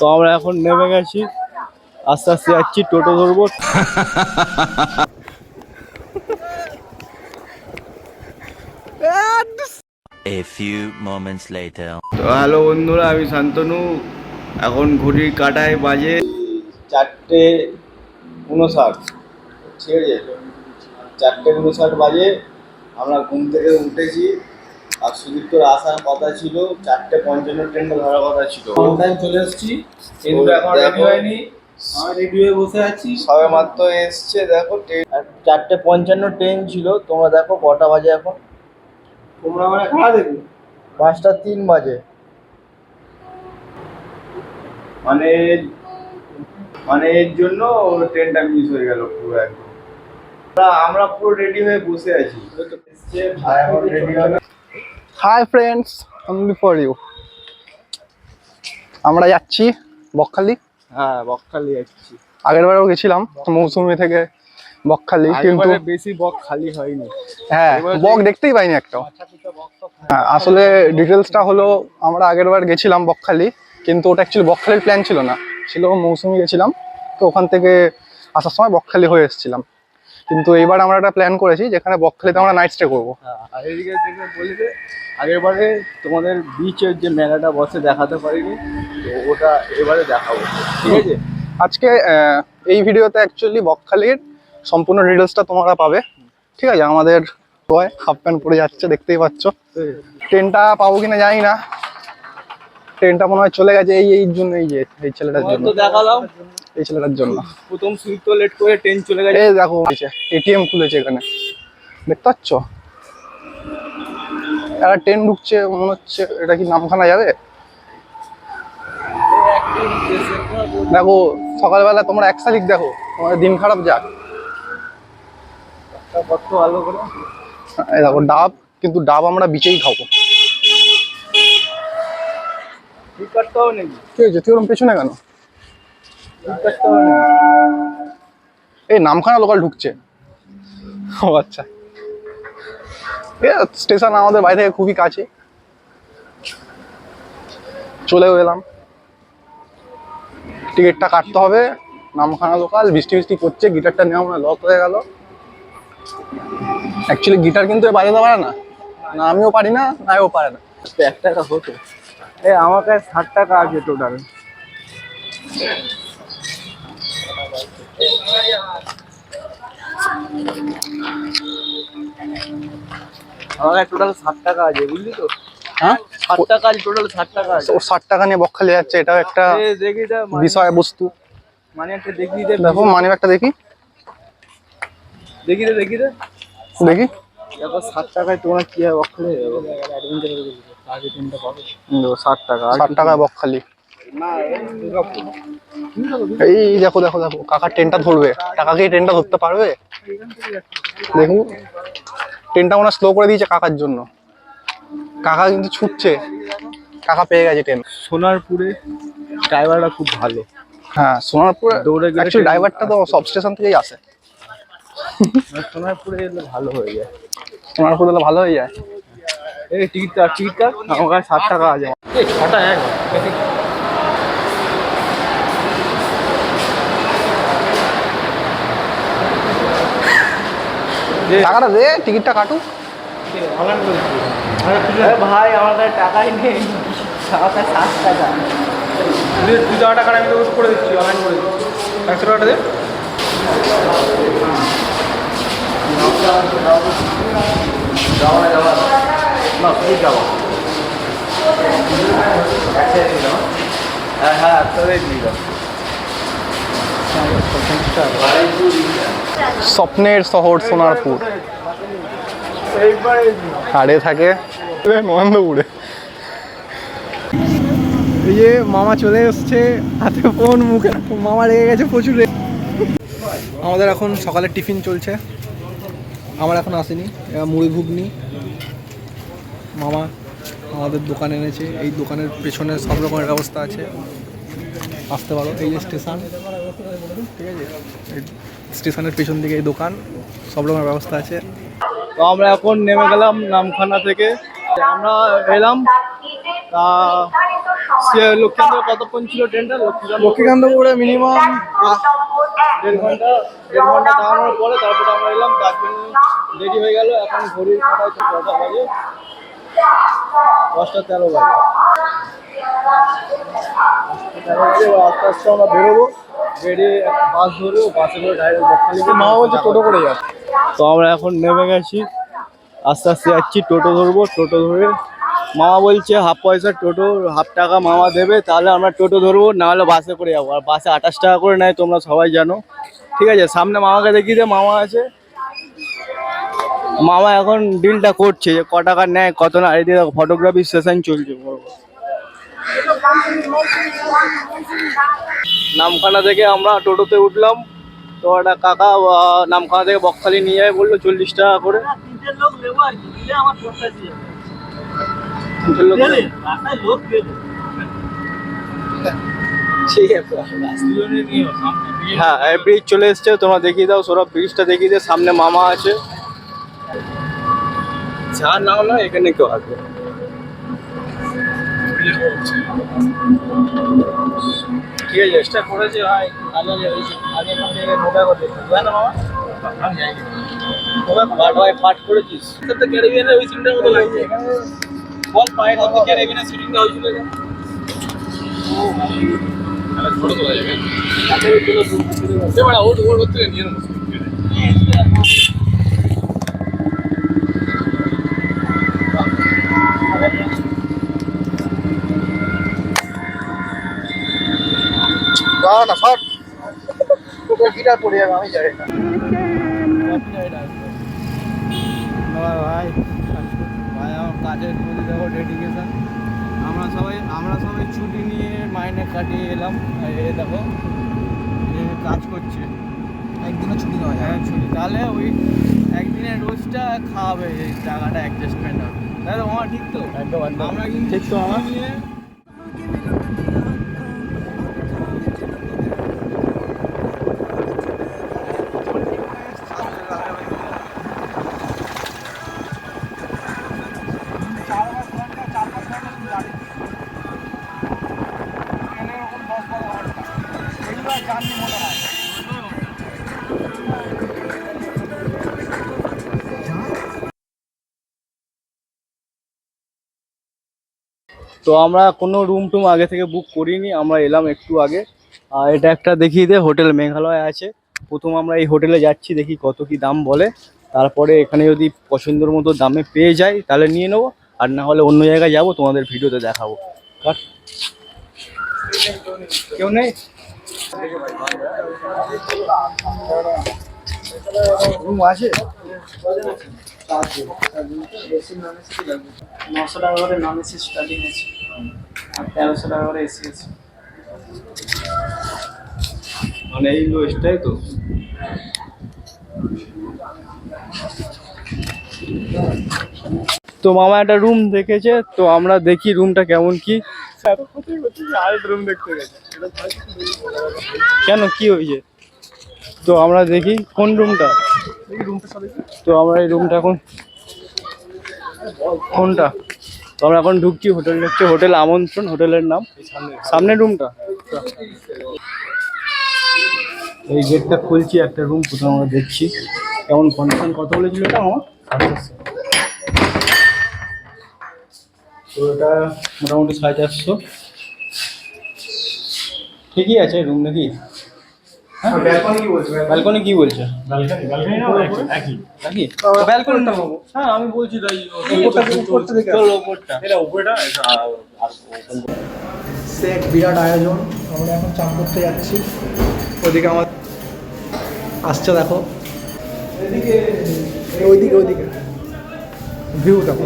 তো আমরা এখন নেমে গেছি। আস্তে আস্তে যাচ্ছি টোটো ধরবো। A few moments later. তো হ্যালো বন্ধুরা আমি শান্তনু। এখন ঘড়ির কাটায় বাজে চারটে উনষাট ঠিক আছে? চারটে উনষাট বাজে। আমরা ঘুম থেকে উঠেছি। আর সুদীপ্তর আসার কথা ছিল চারটে পঞ্চান্ন ট্রেনটা ধরার কথা ছিল। টাইম চলে এসেছি কিন্তু এখন রেডি হয়নি রেডি হয়ে বসে আছি। সবে মাত্র এসছে দেখো চারটে পঞ্চান্ন ট্রেন ছিল তোমরা দেখো কটা বাজে এখন? তোমরা মানে দেখবে পাঁচটা তিন বাজে। মানে মানে এর জন্য ট্রেনটা মিস হয়ে গেল পুরো একদম। আমরা- আমরা পুরো রেডি হয়ে বসে আছি। Ready hi friends only for you আমরা যাচ্ছি বকখালি। হ্যাঁ বকখালি যাচ্ছি। আগের বারেও গেছিলাম মৌসুমি থেকে বকখালি কিন্তু বেশি বক খালি হয়নি। হ্যাঁ বক দেখতেই পাইনি একটা হ্যাঁ আসলে ডিটেলসটা হলো আমরা আগের বার গেছিলাম বকখালি কিন্তু ওটা অ্যাকচুয়ালি বকখালির প্ল্যান ছিল না। ছিল মৌসুমি গেছিলাম তো ওখান থেকে আসার সময় বকখালি হয়ে এসেছিলাম। কিন্তু এবার আমরা একটা প্ল্যান করেছি যেখানে বকখালিতে আমরা নাইট স্টে করব। হ্যাঁ আর এদিকে দেখে আগের বারে তোমাদের বিচের যে মেলাটা বসে দেখাতে পারিনি তো ওটা এবারে দেখাবো। ঠিক আছে? আজকে এই ভিডিওতে অ্যাকচুয়ালি বকখালির সম্পূর্ণ ডিটেলসটা তোমরা পাবে। ঠিক আছে? আমাদের বয় হাফ প্যান্ট পরে যাচ্ছে দেখতেই পাচ্ছ। ট্রেনটা পাবো কিনা জানি না। ট্রেনটা মনে হয় চলে গেছে এই এই জন্য এই যে এই ছেলেটার জন্য। দেখালাম। এই ছেলেটার জন্য। প্রথম সুইট তো লেট করে ট্রেন চলে গেছে। এই দেখো এটিএম খুলেছে এখানে। দেখতে পাচ্ছ? একটা ট্রেন ঢুকছে মনে হচ্ছে এটা কি নামখানা যাবে? দেখো সকালবেলা তোমরা এক শালিক দেখো তোমাদের দিন খারাপ যাক। কত ভালো করে এই দেখো ডাব কিন্তু ডাব আমরা বিচেই খাব। ঠিক আছে তুই ওরকম পেছনে কেন ঠিক কাটতে হবে নাকি এই নামখানা লোকাল ঢুকছে। ও আচ্ছা। এ স্টেশন আমাদের বাড়ি থেকে খুবই কাছে। চলেও এলাম। টিকিটটা কাটতে হবে নামখানা লোকাল বৃষ্টি বৃষ্টি করছে গিটারটা নেওয়া মানে লক হয়ে গেল। অ্যাকচুয়ালি গিটার কিন্তু এ বাজাতে পারে না। না আমিও পারি না না ও পারে না। এক টাকা হতো। এ আমার কাছে ষাট টাকা আছে টোটাল আমার টোটাল ষাট টাকা আছে বুঝলি তো? হ্যাঁ? ষাট টাকা টোটাল ষাট টাকা আছে। ও ষাট টাকা নিয়ে বকখালি যাচ্ছে এটাও একটা এ দেখি দে বিষয় মানে একটা দেখি দে দেখো মানি ব্যাগটা দেখি। দেখি দে দেখি দে। দেখি। দেখো ষাট টাকায় তোমার কি হয় পাবে। ষাট টাকা ষাট টাকায় বকখালি। না এই দেখো দেখো দেখো কাকা ট্রেনটা ধরবে। কাকা কি ট্রেনটা ধরতে পারবে? দেখুন ট্রেনটা মনে স্লো করে দিয়েছে কাকার জন্য। কাকা কিন্তু ছুটছে। কাকা পেয়ে গেছে ট্রেন। সোনারপুরে ড্রাইভারটা খুব ভালো। হ্যাঁ সোনারপুর দৌড়ে গেলে ড্রাইভারটা তো সব স্টেশন থেকেই আসে। সোনারপুরে এলে ভালো হয়ে যায়। সোনারপুর হলে ভালো হয়ে যায়। এই টিকিট কাট টিকিট কাট আমার কাছে ষাট টাকা আছে। ছটা এক। টাকাটা দে টিকিটটা কাটু ভাই আমার কাছে টাকাই নেই। আমার কাছে ষাট টাকা। দুই টাকা টাকা আমি তো করে দিচ্ছি অনলাইন করে দিচ্ছি। একশো টাকাটা দে। হ্যাঁ হ্যাঁ একসাথে দিয়ে দাও স্বপ্নের শহর সোনারপুর। ছাড়ে থাকে। নন্দপুরে এই যে মামা চলে এসছে। হাতে ফোন মুখে মামা রেগে গেছে প্রচুর। আমাদের এখন সকালের টিফিন চলছে। আমার এখন আসেনি। মুড়ি ঘুগনি। মামা আমাদের দোকান এনেছে। এই দোকানের পেছনে সব রকমের ব্যবস্থা আছে। আসতে পারো। এই যে স্টেশন। ঠিক আছে স্টেশনের পেছন দিকে এই দোকান সব রকমের ব্যবস্থা আছে। তো আমরা এখন নেমে গেলাম নামখানা থেকে। আমরা এলাম তা লক্ষ্মীকান্ত কতক্ষণ ছিল ট্রেনটা লক্ষ্মীকান্ত লক্ষ্মীকান্তপুরে মিনিমাম দেড় ঘণ্টা দেড় ঘণ্টা দাঁড়ানোর পরে তারপরে আমরা এলাম তার জন্য দেরি হয়ে গেল এখন ঘড়ির কাটায় তো কটা বাজে। দশটা তেরো বাজে। তেরো বাজে আস্তে আস্তে আমরা বেরোবো। বাস বাসে করে ডাইরেক্ট বকখালি মা বলছে টোটো করে যাবে তো আমরা এখন নেমে গেছি। আস্তে আস্তে যাচ্ছি টোটো ধরবো টোটো ধরে। মামা বলছে হাফ পয়সা টোটো হাফ টাকা মামা দেবে তাহলে আমরা টোটো ধরবো না হলে বাসে করে যাব। আর বাসে আঠাশ টাকা করে নেয় তোমরা সবাই জানো। ঠিক আছে সামনে মামাকে দেখিয়ে দে মামা আছে। মামা এখন ডিলটা করছে যে ক টাকা নেয় কত না এদিকে দেখো ফটোগ্রাফি সেশন চলছে। নামখানা থেকে আমরা টোটোতে উঠলাম। তো একটা কাকা নামখানা থেকে বকখালি নিয়ে যাবে বলল চল্লিশ টাকা করে। ঠিক আছে হ্যাঁ ব্রিজ চলে এসছে তোমরা দেখিয়ে দাও সৌরভ ব্রিজটা দেখিয়ে দে সামনে মামা আছে। যা নাও না এখানে কেউ আসবে। ঠিক আছে চেষ্টা করেছে ভাই আগে আগে এখান থেকে নোটা করে বুঝলে না মামা পাট ভাই পাট করেছিস। তো ক্যারিবিয়ানের ওই সিনটার মতো লাগছে। বল পায়ে ধরতে ক্যারিবিয়ানের শুটিংটা হয়েছিল যে দাঁড়া না শর্ট তোর গিটার পড়ে যাবে আমি জানি না। ভাই ভাই আমার কাজের প্রতি দেখো ডেডিকেশন আমরা সবাই আমরা সবাই ছুটি নিয়ে মাইনে কাটিয়ে এলাম। এ দেখো এ কাজ করছে। একদিনও ছুটি নেওয়া যায় হ্যাঁ ছুটি। তাহলে ওই একদিনের রোজটা খাওয়াবে এই টাকাটা অ্যাডজাস্টমেন্ট হবে। তাই তো আমার ঠিক তো? একদম একদম। আমরা কিন্তু ঠিক তো আমার? তো আমরা কোনো রুম টুম আগে থেকে বুক করিনি, আমরা এলাম একটু আগে। আর এটা একটা দেখিয়ে দে, হোটেল মেঘালয় আছে। প্রথম আমরা এই হোটেলে যাচ্ছি, দেখি কত কি দাম বলে। তারপরে এখানে যদি পছন্দের মতো দামে পেয়ে যাই, তাহলে নিয়ে নেব। আর না হলে অন্য জায়গায় যাব, তোমাদের ভিডিওতে দেখাবো। কাট। কেউ নেই? রুম আছে? নশো টাকা করে নন এসি স্টার্টিং আছে। আর তেরোশো টাকা করে এসি আছে। মানে এই লোয়েস্টটাই তো? তো মামা একটা রুম দেখেছে তো আমরা দেখি রুমটা কেমন কি। রুম দেখতে গেছে। কেন কি হয়েছে? তো আমরা দেখি কোন রুমটা? তো আমরা এই রুমটা এখন কোনটা? তো আমরা এখন ঢুকছি হোটেল, হচ্ছে হোটেল আমন্ত্রণ, হোটেলের নাম। সামনের রুমটা? এই গেটটা খুলছি, একটা রুম প্রথমে আমরা দেখছি। কেমন কন্ডিশন কত বলেছিল এটা আমার তো মোটামুটি সাড়ে চারশো। ঠিকই আছে রুম নাকি? ব্যালকনি কি বলছো? ব্যালকনি কি বলছে? একই। নাকি ব্যালকনিটা হ্যাঁ আমি বলছি সে এক বিরাট আয়োজন। আমরা এখন চান করতে যাচ্ছি। ওদিকে আমার আসছে দেখো। ওইদিকে ওইদিকে। ভিউ দেখো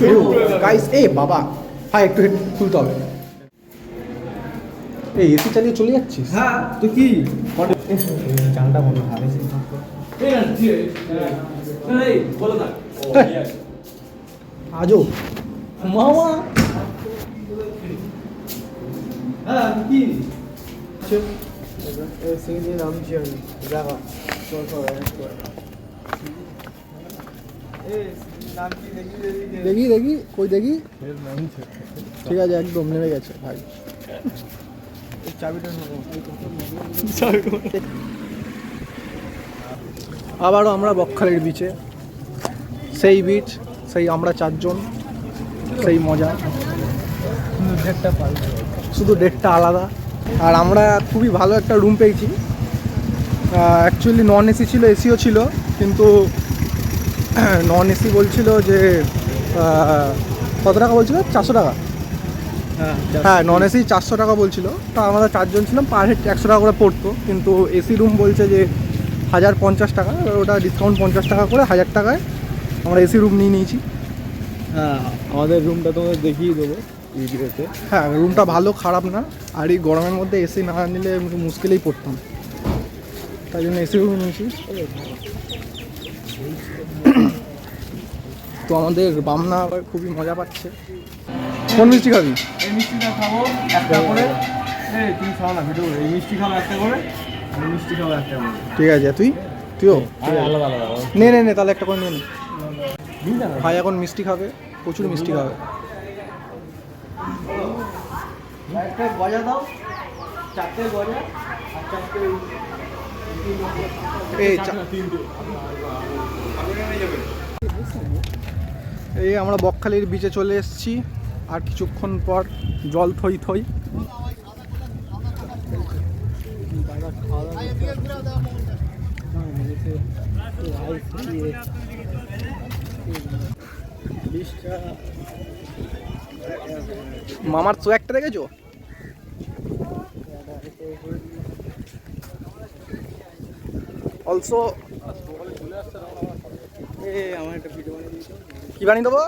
ভিউ গাইস এ বাবা। হ্যাঁ একটু হেড খুলতে হবে। এই এসি চালিয়ে চলে যাচ্ছিস? হ্যাঁ তো কি? চানটা মনে হয় আজও? মামা। হ্যাঁ কি নামছি আমি দেখা চল চল দেখি দেখি কই দেখি? ঠিক আছে একদম নেমে গেছে ভাই। আবারও আমরা বকখালির বিচে সেই বিচ সেই আমরা চারজন সেই মজা। শুধু ডেটটা আলাদা। আর আমরা খুবই ভালো একটা রুম পেয়েছি। অ্যাকচুয়ালি নন এসি ছিল এসিও ছিল কিন্তু নন এসি বলছিল যে কত টাকা বলছিল? চারশো টাকা। হ্যাঁ নন এসি চারশো টাকা বলছিল। তা আমরা চারজন ছিলাম পার হেড একশো টাকা করে পড়তো। কিন্তু এসি রুম বলছে যে হাজার পঞ্চাশ টাকা ওটা ডিসকাউন্ট পঞ্চাশ টাকা করে হাজার টাকায় আমরা এসি রুম নিয়ে নিয়েছি। হ্যাঁ আমাদের রুমটা তোমাদের দেখিয়ে দেবো ভিডিওতে হ্যাঁ রুমটা ভালো খারাপ না। আর এই গরমের মধ্যে এসি না নিলে মুশকিলেই পড়তাম। তাই জন্য এসি রুম নিয়েছি। তো আমাদের বামনা আবার খুবই মজা পাচ্ছে। কোন মিষ্টি খাবি? এই মিষ্টিটা খাব একটা করে। এই তুমি খাও না ভিডিও এই মিষ্টি খাব একটা করে এই মিষ্টি খাব একটা করে। ঠিক আছে তুই? তুইও? আলাদা আলাদা নে নে নে তাহলে একটা করে নিয়ে নে। ভাই এখন মিষ্টি খাবে প্রচুর মিষ্টি খাবে। একটা গজা দাও চারটে গজা আর চারটে এই চা- এই আমরা বকখালির বিচে চলে এসেছি। আর কিছুক্ষণ পর জল থই থই। মামার তো একটা দেখেছ? অলসো কি বানিয়ে দেবো?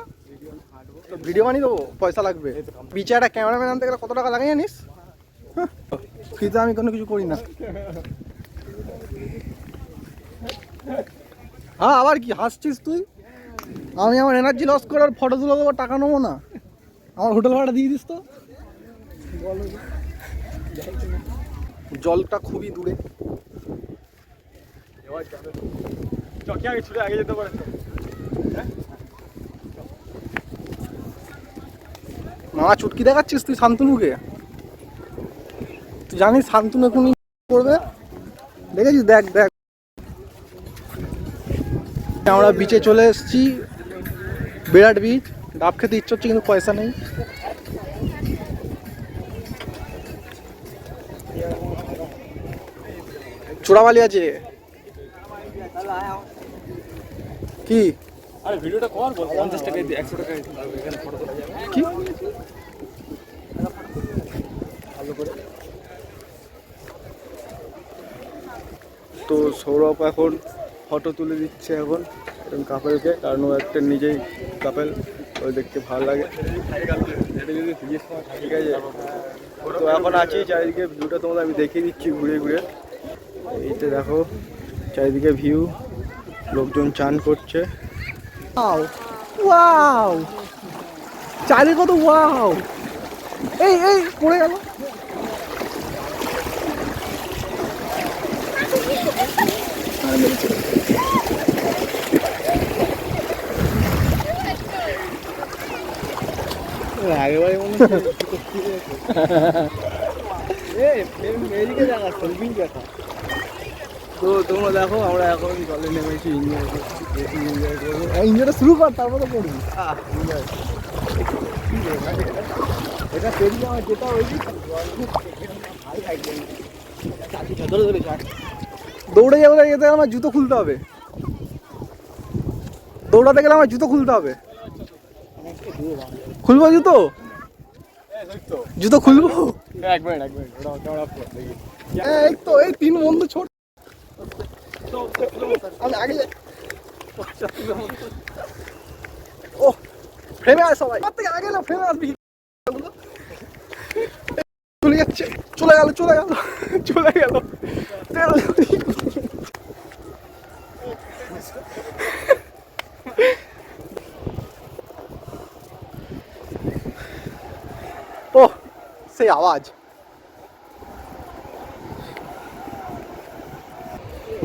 ভিডিও বানিয়ে দেবো? পয়সা লাগবে। বিচে একটা ক্যামেরাম্যান আনতে গেলে কত টাকা লাগে জানিস? ফ্রিতে আমি কোনো কিছু করি না। হ্যাঁ আবার কি? হাসছিস তুই? আমি আমার এনার্জি লস করে আর ফটো তুলে দেবো, টাকা নেব না। আমার হোটেল ভাড়া দিয়ে দিস তো। জলটা খুবই দূরে। ছুটে আগে যেতে পারে মামা চুটকি দেখাচ্ছিস তুই শান্তনুকে? তুই জানিস শান্তনু এখনই করবে? দেখেছিস? দেখ দেখ। আমরা বিচে চলে এসেছি। বিরাট বিচ ডাব খেতে ইচ্ছে হচ্ছে কিন্তু পয়সা নেই। চোরাবালি আছে। কি? আরে ভিডিওটা কর বল। পঞ্চাশ টাকায় দিয়ে একশো টাকায় তো সৌরভ এখন ফটো তুলে দিচ্ছে এখন কাপেলকে, কারণ ও একটা নিজেই কাপেল ওই দেখতে ভালো লাগে। ঠিক আছে? তো এখন আছি, চারিদিকে ভিউটা তোমাদের আমি দেখিয়ে দিচ্ছি ঘুরে ঘুরে। এইতে দেখো, চারিদিকে ভিউ লোকজন চান করছে। চালে কত ওয়াও এই এই পড়ে গেল আগেবারে মনে দেখা তো তোমরা দেখো আমরা এখন জলে নেমেছি এনজয় করছি বেশি এনজয় করব ইঞ্জনটা শুরু কর তারপরে enjoy। এটা আমার যেটা ধরে দৌড়ে যাব যেতে আমার জুতো খুলতে হবে। দৌড়াতে গেলে আমার জুতো খুলতে হবে। খুলবো জুতো? জুতো খুলবো? দেখি এই তো, এই তিন বন্ধু ছোট। আমি ও ফ্রেমে আয় সবাই। আমার থেকে আগে না, ফ্রেমে আসবি। চলে যাচ্ছে, চলে গেল চলে গেল চলে গেল। ও সেই আওয়াজ।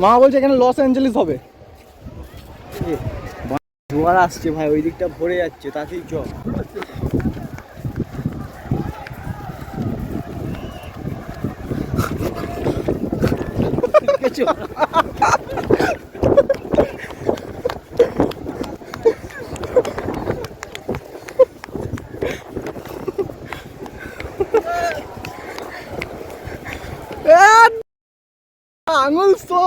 মা বলছে এখানে লস অ্যাঞ্জেলিস হবে। জোয়ার আসছে ভাই ওই দিকটা ভরে যাচ্ছে তাতেই চ আঙুল সো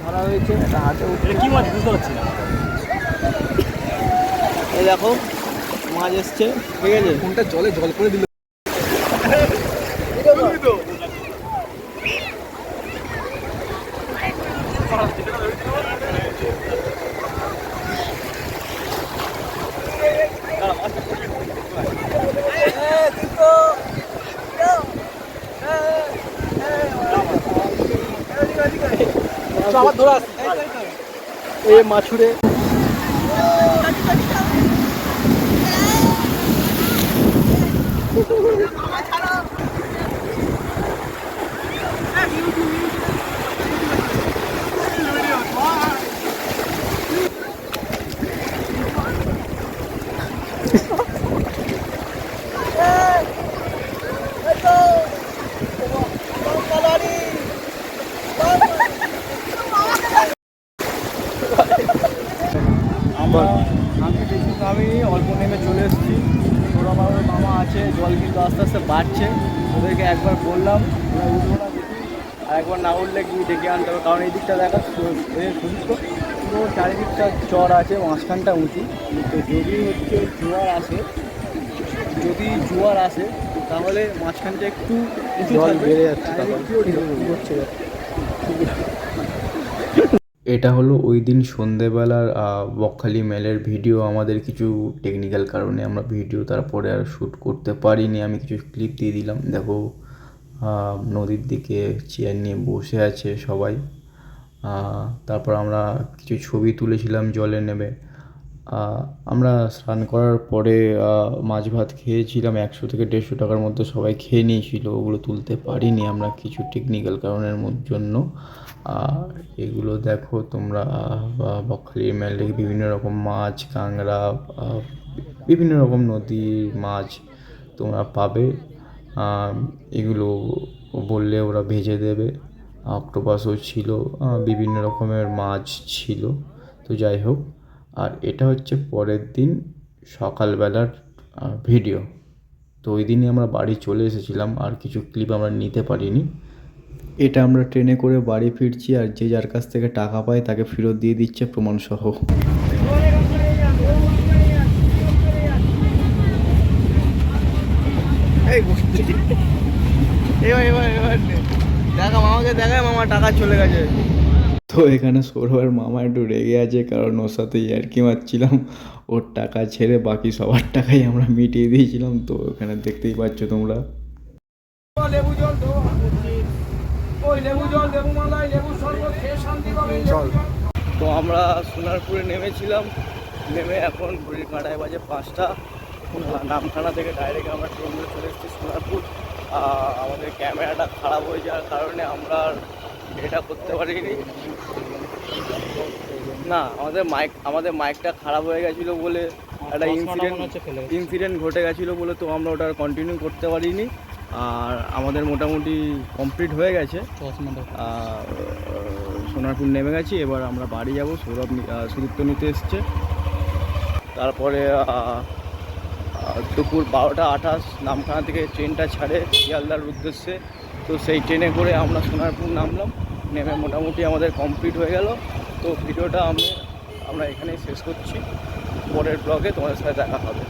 ধরা হয়েছে একটা হাতে উঠে কি মাছ বুঝতে পারছি না এই দেখো মাছ এসছে ঠিক আছে। কোনটা জলে জল করে দিল। আবার ধরে আসছি এ মাছুরে আমরা আমি বেশি আমি অল্প নেমে চলে এসেছি ওরা বাবার মামা আছে জল কিন্তু আস্তে আস্তে বাড়ছে ওদেরকে একবার বললাম ওরা উঠবো না দেখি আর একবার না উঠলে গিয়ে ডেকে আনতে হবে? কারণ এই দিকটা দেখা শুনছো পুরো চারিদিকটা চর আছে মাঝখানটা উঁচু। তো যদি হচ্ছে জোয়ার আসে যদি জোয়ার আসে তাহলে মাঝখানটা একটু জল বেড়ে যাচ্ছে এটা হলো ওই দিন সন্ধেবেলার বকখালি মেলের ভিডিও। আমাদের কিছু টেকনিক্যাল কারণে আমরা ভিডিও তারপরে আর শ্যুট করতে পারিনি। আমি কিছু ক্লিপ দিয়ে দিলাম। দেখো। নদীর দিকে চেয়ার নিয়ে বসে আছে সবাই। তারপর আমরা কিছু ছবি তুলেছিলাম জলে নেমে। আমরা স্নান করার পরে মাছ ভাত খেয়েছিলাম, একশো থেকে দেড়শো টাকার মধ্যে সবাই খেয়ে নিয়েছিল। ওগুলো তুলতে পারিনি আমরা কিছু টেকনিক্যাল কারণের জন্য। এগুলো দেখো তোমরা বকখালির মেলে বিভিন্ন রকম মাছ কাঁংড়া বিভিন্ন রকম নদীর মাছ তোমরা পাবে। এগুলো বললে ওরা ভেজে দেবে। অক্টোপাসও ছিল বিভিন্ন রকমের মাছ ছিল। তো যাই হোক, আর এটা হচ্ছে পরের দিন সকালবেলার ভিডিও তো ওই দিনই আমরা বাড়ি চলে এসেছিলাম, আর কিছু ক্লিপ আমরা নিতে পারিনি। এটা আমরা ট্রেনে করে বাড়ি ফিরছি, আর যে যার কাছ থেকে টাকা পায় তাকে ফেরত দিয়ে দিচ্ছে প্রমাণসহ এই বসছি এবার এবার এবার। দেখা মামাকে মামা টাকা চলে গেছে। তো এখানে সৌরভের মামা একটু রেগে আছে কারণ ওর সাথে ইয়ার্কি মারছিলাম। ওর টাকা ছেড়ে বাকি সবার টাকাই আমরা মিটিয়ে দিয়েছিলাম। তো এখানে দেখতেই পাচ্ছ তোমরা। লেবু জল তো ওই লেবু জল লেবু মালাই লেবু শরবত খেয়ে শান্তি পাবেন চল তো আমরা সোনারপুরে নেমেছিলাম। নেমে এখন ঘড়ির কাঁটায় বাজে পাঁচটা। নামখানা থেকে ডাইরেক্ট আমরা ট্রেন ধরে চলে এসেছি সোনারপুর। আমাদের ক্যামেরাটা খারাপ হয়ে যাওয়ার কারণে আমরা আর এটা করতে পারিনি। না আমাদের মাইক আমাদের মাইকটা খারাপ হয়ে গেছিল বলে একটা ইনসিডেন্ট ইনসিডেন্ট ঘটে গেছিল বলে তো আমরা ওটা আর কন্টিনিউ করতে পারিনি। আর আমাদের মোটামুটি কমপ্লিট হয়ে গেছে। সোনারপুর নেমে গেছি এবার আমরা বাড়ি যাব। সৌরভ সুদীপ্ত নিতে এসছে। তারপরে দুপুর বারোটা আঠাশ নামখানা থেকে ট্রেনটা ছাড়ে শিয়ালদার উদ্দেশ্যে। তো সেই ট্রেনে করে আমরা সোনারপুর নামলাম, নেমে মোটামুটি আমাদের কমপ্লিট হয়ে গেল। তো ভিডিওটা আমি আমরা এখানেই শেষ করছি। পরের ব্লগে তোমাদের সাথে দেখা হবে।